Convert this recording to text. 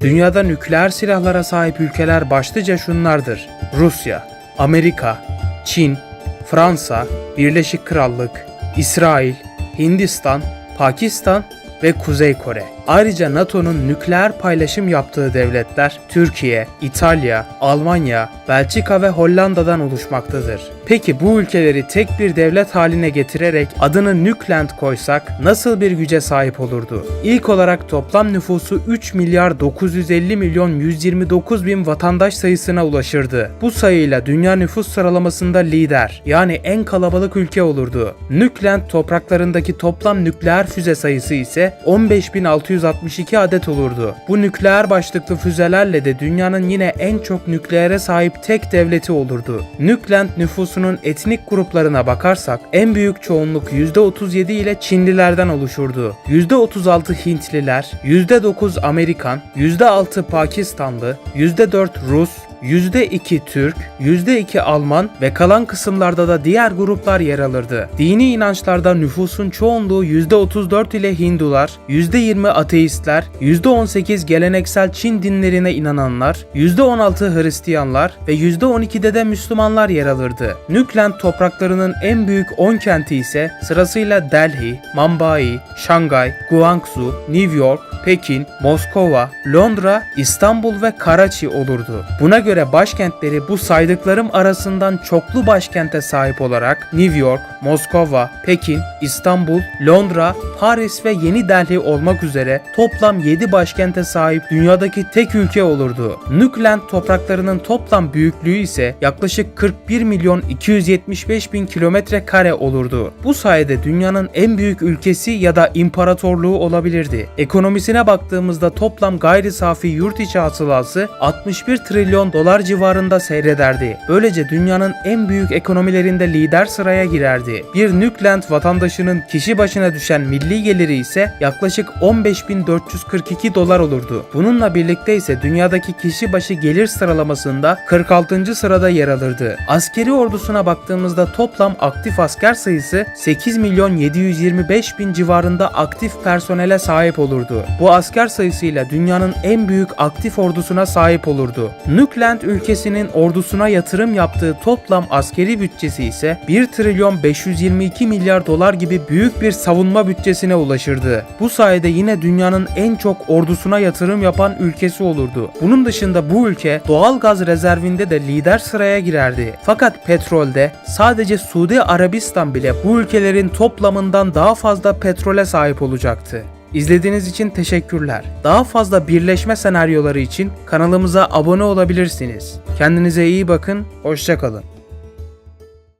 Dünyada nükleer silahlara sahip ülkeler başlıca şunlardır. Rusya, Amerika, Çin, Fransa, Birleşik Krallık, İsrail, Hindistan, Pakistan ve Kuzey Kore. Ayrıca NATO'nun nükleer paylaşım yaptığı devletler Türkiye, İtalya, Almanya, Belçika ve Hollanda'dan oluşmaktadır. Peki bu ülkeleri tek bir devlet haline getirerek adını Nükland koysak nasıl bir güce sahip olurdu? İlk olarak toplam nüfusu 3 milyar 950 milyon 129 bin vatandaş sayısına ulaşırdı. Bu sayıyla dünya nüfus sıralamasında lider yani en kalabalık ülke olurdu. Nükland topraklarındaki toplam nükleer füze sayısı ise 15.662 adet olurdu. Bu nükleer başlıklı füzelerle de dünyanın yine en çok nükleere sahip tek devleti olurdu. Nükland nüfusunun etnik gruplarına bakarsak en büyük çoğunluk %37 ile Çinlilerden oluşurdu. %36 Hintliler, %9 Amerikan, %6 Pakistanlı, %4 Rus, %2 Türk, %2 Alman ve kalan kısımlarda da diğer gruplar yer alırdı. Dini inançlarda nüfusun çoğunluğu %34 ile Hindular, %20 ateistler, %18 geleneksel Çin dinlerine inananlar, %16 Hristiyanlar ve %12'de de Müslümanlar yer alırdı. Nükland topraklarının en büyük 10 kenti ise sırasıyla Delhi, Mumbai, Şangay, Guangzhou, New York, Pekin, Moskova, Londra, İstanbul ve Karachi olurdu. Buna göre başkentleri bu saydıklarım arasından çoklu başkente sahip olarak New York, Moskova, Pekin, İstanbul, Londra, Paris ve Yeni Delhi olmak üzere toplam 7 başkente sahip dünyadaki tek ülke olurdu. Nükland topraklarının toplam büyüklüğü ise yaklaşık 41 milyon 275 bin kilometre kare olurdu. Bu sayede dünyanın en büyük ülkesi ya da imparatorluğu olabilirdi. Ekonomisine baktığımızda toplam gayri safi yurt içi hasılası 61 trilyon dolar civarında seyrederdi. Böylece dünyanın en büyük ekonomilerinde lider sıraya girerdi. Bir Nükland vatandaşının kişi başına düşen milli geliri ise yaklaşık 15.442 dolar olurdu. Bununla birlikte ise dünyadaki kişi başı gelir sıralamasında 46. sırada yer alırdı. Askeri ordusuna baktığımızda toplam aktif asker sayısı 8 milyon 725 bin civarında aktif personele sahip olurdu. Bu asker sayısıyla dünyanın en büyük aktif ordusuna sahip olurdu. Nükland ülkesinin ordusuna yatırım yaptığı toplam askeri bütçesi ise 1 trilyon 522 milyar dolar gibi büyük bir savunma bütçesine ulaşırdı. Bu sayede yine dünyanın en çok ordusuna yatırım yapan ülkesi olurdu. Bunun dışında bu ülke doğal gaz rezervinde de lider sıraya girerdi. Fakat petrolde sadece Suudi Arabistan bile bu ülkelerin toplamından daha fazla petrole sahip olacaktı. İzlediğiniz için teşekkürler. Daha fazla birleşme senaryoları için kanalımıza abone olabilirsiniz. Kendinize iyi bakın, hoşçakalın.